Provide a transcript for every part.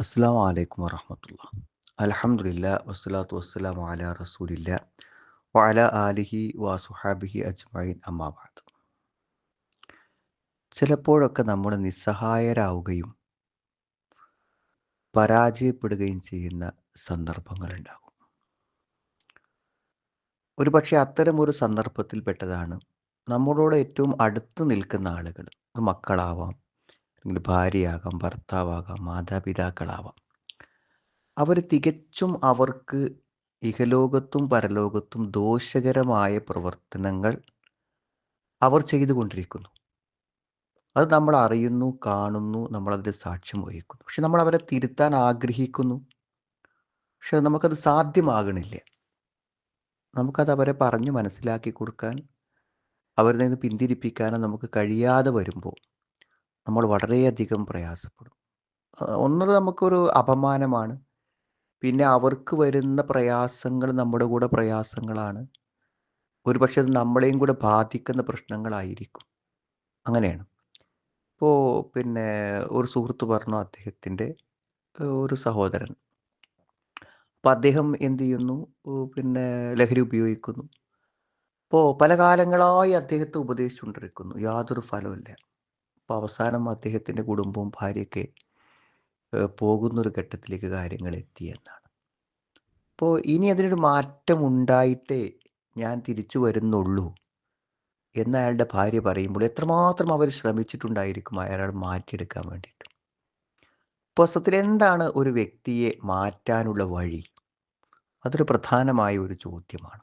അസ്സാം വലൈക്കും വറഹമത്തുള്ള. അലഹമുല്ല വസ്സലാത്തു വസ്സലാമു അല റസൂലില്ല വല ആലിഹി വാസുഹാബിഹി അജ്മൈൻ അമ്മാബാദ് ചിലപ്പോഴൊക്കെ നമ്മൾ നിസ്സഹായരാവുകയും പരാജയപ്പെടുകയും ചെയ്യുന്ന സന്ദർഭങ്ങളുണ്ടാകും. ഒരു അത്തരമൊരു സന്ദർഭത്തിൽപ്പെട്ടതാണ് നമ്മളോട് ഏറ്റവും അടുത്ത് നിൽക്കുന്ന ആളുകൾ മക്കളാവാം അല്ലെങ്കിൽ ഭാര്യയാകാം ഭർത്താവാകാം മാതാപിതാക്കളാവാം. അവർ തികച്ചും അവർക്ക് ഇഹലോകത്തും പരലോകത്തും ദോഷകരമായ പ്രവർത്തനങ്ങൾ അവർ ചെയ്തുകൊണ്ടിരിക്കുന്നു. അത് നമ്മൾ അറിയുന്നു കാണുന്നു നമ്മളതിന്റെ സാക്ഷ്യം വഹിക്കുന്നു. പക്ഷെ നമ്മൾ അവരെ തിരുത്താൻ ആഗ്രഹിക്കുന്നു. പക്ഷെ നമുക്കത് സാധ്യമാകണില്ല. നമുക്കത് അവരെ പറഞ്ഞു മനസ്സിലാക്കി കൊടുക്കാൻ അവരിൽ നിന്ന് പിന്തിരിപ്പിക്കാനോ നമുക്ക് കഴിയാതെ വരുമ്പോൾ നമ്മൾ വളരെയധികം പ്രയാസപ്പെടും. ഒന്നത് നമുക്കൊരു അപമാനമാണ്. പിന്നെ അവർക്ക് വരുന്ന പ്രയാസങ്ങൾ നമ്മുടെ കൂടെ പ്രയാസങ്ങളാണ്. ഒരു പക്ഷേ അത് നമ്മളെയും കൂടെ ബാധിക്കുന്ന പ്രശ്നങ്ങളായിരിക്കും. അങ്ങനെയാണ്. ഇപ്പോൾ പിന്നെ ഒരു സുഹൃത്ത് പറഞ്ഞു അദ്ദേഹത്തിന്റെ ഒരു സഹോദരൻ. അപ്പോൾ അദ്ദേഹം എന്ത് ചെയ്യുന്നു? പിന്നെ ലഹരി ഉപയോഗിക്കുന്നു. അപ്പോൾ പല കാലങ്ങളായി അദ്ദേഹത്തെ ഉപദേശിച്ചുകൊണ്ടിരിക്കുന്നു. യാതൊരു ഫലമില്ല അപ്പോൾ അവസാനം അദ്ദേഹത്തിന്റെ കുടുംബവും ഭാര്യയൊക്കെ പോകുന്നൊരു ഘട്ടത്തിലേക്ക് കാര്യങ്ങൾ എത്തി എന്നാണ്. അപ്പോൾ ഇനി അതിനൊരു മാറ്റം ഉണ്ടായിട്ടേ ഞാൻ തിരിച്ചു വരുന്നുള്ളൂ എന്ന് അയാളുടെ ഭാര്യ പറയുമ്പോൾ എത്രമാത്രം അവർ ശ്രമിച്ചിട്ടുണ്ടായിരിക്കും അയാളെ മാറ്റിയെടുക്കാൻ വേണ്ടിയിട്ട്. അപ്പോൾ സത്യത്തിൽ എന്താണ് ഒരു വ്യക്തിയെ മാറ്റാനുള്ള വഴി? അതൊരു പ്രധാനമായ ഒരു ചോദ്യമാണ്.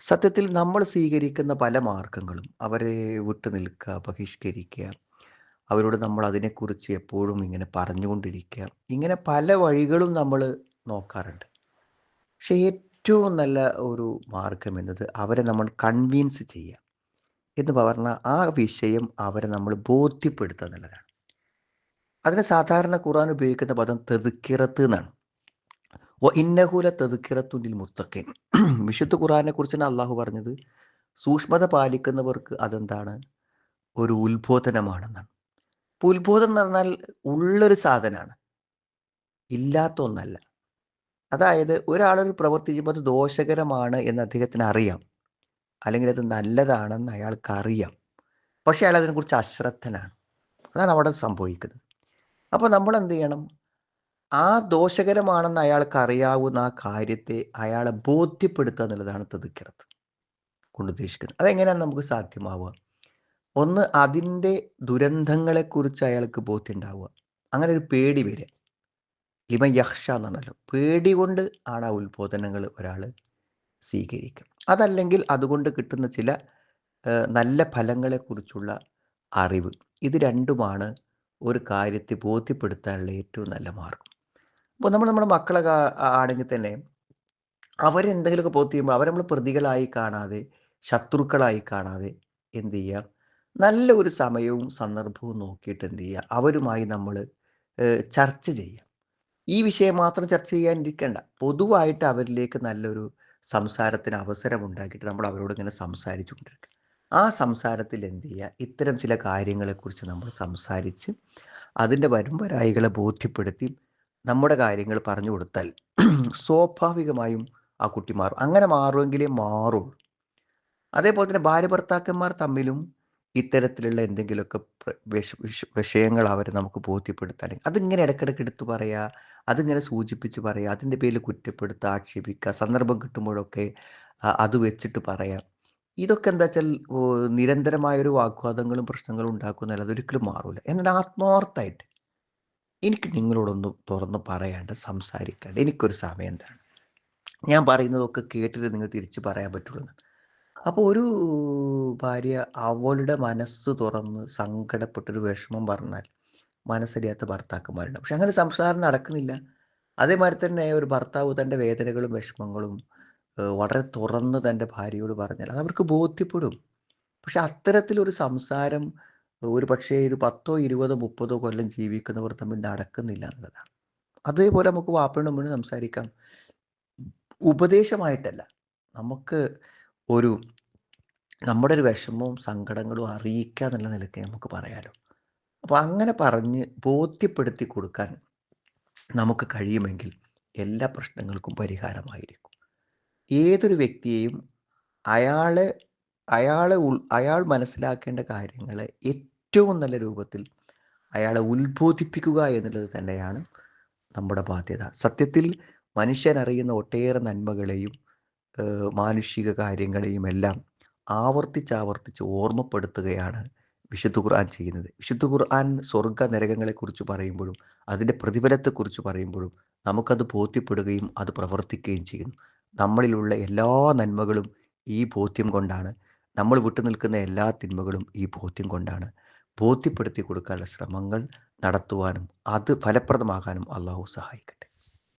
സത്യത്തിൽ നമ്മൾ സ്വീകരിക്കുന്ന പല മാർഗങ്ങളും അവരെ വിട്ടു നിൽക്കുക ബഹിഷ്കരിക്കുക അവരോട് നമ്മൾ അതിനെക്കുറിച്ച് എപ്പോഴും ഇങ്ങനെ പറഞ്ഞുകൊണ്ടിരിക്കുക. ഇങ്ങനെ പല വഴികളും നമ്മൾ നോക്കാറുണ്ട്. പക്ഷെ ഏറ്റവും നല്ല ഒരു മാർഗം എന്നത് അവരെ നമ്മൾ കൺവീൻസ് ചെയ്യുക. എന്ന് പറഞ്ഞാൽ ആ വിഷയം അവരെ നമ്മൾ ബോധ്യപ്പെടുത്തുക എന്നുള്ളതാണ്. അതിന് സാധാരണ ഖുർആൻ ഉപയോഗിക്കുന്ന പദം തെതുക്കിറത്ത് എന്നാണ്. ഓ ഇന്നഹൂല തെതുക്കിറത്തുനിൽ മുത്തക്കൻ വിശുദ്ധ ഖുറാനെ കുറിച്ചാണ് അള്ളാഹു പറഞ്ഞത്. സൂക്ഷ്മത പാലിക്കുന്നവർക്ക് അതെന്താണ്? ഒരു ഉത്ബോധനമാണെന്നാണ്. ഉത്ബോധനം എന്ന് പറഞ്ഞാൽ ഉള്ളൊരു സാധനമാണ് ഇല്ലാത്ത ഒന്നല്ല. അതായത് ഒരാളൊരു പ്രവൃത്തി ചെയ്യുമ്പോൾ അത് ദോഷകരമാണ് എന്ന് അദ്ദേഹത്തിന് അറിയാം. അല്ലെങ്കിൽ അത് നല്ലതാണെന്ന് അയാൾക്ക് അറിയാം. പക്ഷെ അയാൾ അതിനെക്കുറിച്ച് അശ്രദ്ധനാണ്. അതാണ് അവിടെ സംഭവിക്കുന്നത്. അപ്പോൾ നമ്മൾ എന്ത് ചെയ്യണം? ആ ദോഷകരമാണെന്ന് അയാൾക്ക് അറിയാവുന്ന ആ കാര്യത്തെ അയാളെ ബോധ്യപ്പെടുത്തുക എന്നുള്ളതാണ് തെതുക്കിറത്ത് കൊണ്ട് ഉദ്ദേശിക്കുന്നത്. അതെങ്ങനെയാണ് നമുക്ക് സാധ്യമാവുക? ഒന്ന് അതിന്റെ ദുരന്തങ്ങളെക്കുറിച്ച് അയാൾക്ക് ബോധ്യം ഉണ്ടാവുക അങ്ങനെ ഒരു പേടി വരിക. ലിമ യക്ഷ എന്നാണല്ലോ പേടി കൊണ്ട് ആണ് ആ ഉത്ബോധനങ്ങൾ ഒരാൾ സ്വീകരിക്കുക. അതല്ലെങ്കിൽ അതുകൊണ്ട് കിട്ടുന്ന ചില നല്ല ഫലങ്ങളെക്കുറിച്ചുള്ള അറിവ്. ഇത് രണ്ടുമാണ് ഒരു കാര്യത്തെ ബോധ്യപ്പെടുത്താനുള്ള ഏറ്റവും നല്ല മാർഗം. അപ്പോൾ നമ്മൾ നമ്മുടെ മക്കളെ ആണെങ്കിൽ തന്നെ അവരെന്തെങ്കിലുമൊക്കെ ബോധ്യം ചെയ്യുമ്പോൾ അവരെ നമ്മൾ പ്രതികളായി കാണാതെ ശത്രുക്കളായി കാണാതെ എന്ത് ചെയ്യുക? നല്ല ഒരു സമയവും സന്ദർഭവും നോക്കിയിട്ട് എന്ത് ചെയ്യുക? അവരുമായി നമ്മൾ ചർച്ച ചെയ്യുക. ഈ വിഷയം മാത്രം ചർച്ച ചെയ്യാനിരിക്കേണ്ട. പൊതുവായിട്ട് അവരിലേക്ക് നല്ലൊരു സംസാരത്തിന് അവസരം ഉണ്ടാക്കിയിട്ട് നമ്മൾ അവരോട് ഇങ്ങനെ സംസാരിച്ചു കൊണ്ടിരിക്കുക ആ സംസാരത്തിൽ എന്ത് ചെയ്യുക? ഇത്തരം ചില കാര്യങ്ങളെക്കുറിച്ച് നമ്മൾ സംസാരിച്ച് അതിന്റെ വരുമ്പരായികളെ ബോധ്യപ്പെടുത്തി നമ്മുടെ കാര്യങ്ങൾ പറഞ്ഞു കൊടുത്താൽ സ്വാഭാവികമായും ആ കുട്ടി മാറും. അങ്ങനെ മാറുമെങ്കിലേ മാറുള്ളൂ. അതേപോലെ തന്നെ ഭാര്യ ഭർത്താക്കന്മാർ തമ്മിലും ഇത്തരത്തിലുള്ള എന്തെങ്കിലുമൊക്കെ വിഷയങ്ങൾ അവർ നമുക്ക് ബോധ്യപ്പെടുത്തുകയാണെങ്കിൽ അതിങ്ങനെ ഇടയ്ക്കിടയ്ക്ക് എടുത്തു പറയുക അതിങ്ങനെ സൂചിപ്പിച്ച് പറയുക അതിന്റെ പേരിൽ കുറ്റപ്പെടുത്തുക ആക്ഷേപിക്കുക സന്ദർഭം കിട്ടുമ്പോഴൊക്കെ അത് വെച്ചിട്ട് പറയാം. ഇതൊക്കെ എന്താ വെച്ചാൽ നിരന്തരമായൊരു വാഗ്വാദങ്ങളും പ്രശ്നങ്ങളും ഉണ്ടാക്കുന്നതല്ല അതൊരിക്കലും മാറില്ല എന്നാൽ ആത്മാർത്ഥമായിട്ട് എനിക്ക് നിങ്ങളോടൊന്ന് തുറന്ന് പറയാണ്ട് സംസാരിക്കാണ്ട് എനിക്കൊരു സമയം തരണം. ഞാൻ പറയുന്നതൊക്കെ കേട്ടിട്ട് നിങ്ങൾ തിരിച്ച് പറയാൻ പറ്റുള്ളൂ അപ്പോൾ ഒരു ഭാര്യ അവളുടെ മനസ്സ് തുറന്ന് സങ്കടപ്പെട്ടൊരു വിഷമം പറഞ്ഞാൽ മനസ്സറിയാത്ത ഭർത്താക്കന്മാരുണ്ട് പക്ഷെ അങ്ങനെ സംസാരം നടക്കുന്നില്ല. അതേമാതിരി തന്നെ ഒരു ഭർത്താവ് തന്റെ വേദനകളും വിഷമങ്ങളും വളരെ തുറന്ന് തന്റെ ഭാര്യയോട് പറഞ്ഞാൽ അത് അവർക്ക് ബോധ്യപ്പെടും. പക്ഷെ അത്തരത്തിലൊരു സംസാരം ഒരു പക്ഷേ ഒരു പത്തോ ഇരുപതോ മുപ്പതോ കൊല്ലം ജീവിക്കുന്നവർ തമ്മിൽ നടക്കുന്നില്ല എന്നുള്ളതാണ്. അതേപോലെ നമുക്ക് വാപ്പയുടെ സംസാരിക്കാം. ഉപദേശമായിട്ടല്ല. നമുക്ക് ഒരു നമ്മുടെ ഒരു വിഷമവും സങ്കടങ്ങളും അറിയിക്കുക എന്നുള്ള നിലയ്ക്ക് നമുക്ക് പറയാലോ. അപ്പോൾ അങ്ങനെ പറഞ്ഞ് ബോധ്യപ്പെടുത്തി കൊടുക്കാൻ നമുക്ക് കഴിയുമെങ്കിൽ എല്ലാ പ്രശ്നങ്ങൾക്കും പരിഹാരമായിരിക്കും. ഏതൊരു വ്യക്തിയെയും അയാളെ അയാളെ ഉൾ അയാൾ മനസ്സിലാക്കേണ്ട കാര്യങ്ങളെ ഏറ്റവും നല്ല രൂപത്തിൽ അയാളെ ഉത്ബോധിപ്പിക്കുക എന്നുള്ളത് തന്നെയാണ് നമ്മുടെ ബാധ്യത. സത്യത്തിൽ മനുഷ്യൻ അറിയുന്ന ഒട്ടേറെ നന്മകളെയും മാനുഷിക കാര്യങ്ങളെയും എല്ലാം ആവർത്തിച്ചാവർത്തിച്ച് ഓർമ്മപ്പെടുത്തുകയാണ് വിശുദ്ധ ഖുർആൻ ചെയ്യുന്നത്. വിശുദ്ധ ഖുർആൻ സ്വർഗ നരകങ്ങളെക്കുറിച്ച് പറയുമ്പോഴും അതിന്റെ പ്രതിഫലത്തെക്കുറിച്ച് പറയുമ്പോഴും നമുക്കത് ബോധ്യപ്പെടുകയും അത് പ്രവർത്തിക്കുകയും ചെയ്യുന്നു. നമ്മളിലുള്ള എല്ലാ നന്മകളും ഈ ബോധ്യം കൊണ്ടാണ്. നമ്മൾ വിട്ടു നിൽക്കുന്ന എല്ലാ തിന്മകളും ഈ ബോധ്യം കൊണ്ടാണ്. ബോധ്യപ്പെടുത്തി കൊടുക്കാനുള്ള ശ്രമങ്ങൾ നടത്തുവാനും അത് ഫലപ്രദമാകാനും അള്ളാഹു സഹായിക്കട്ടെ.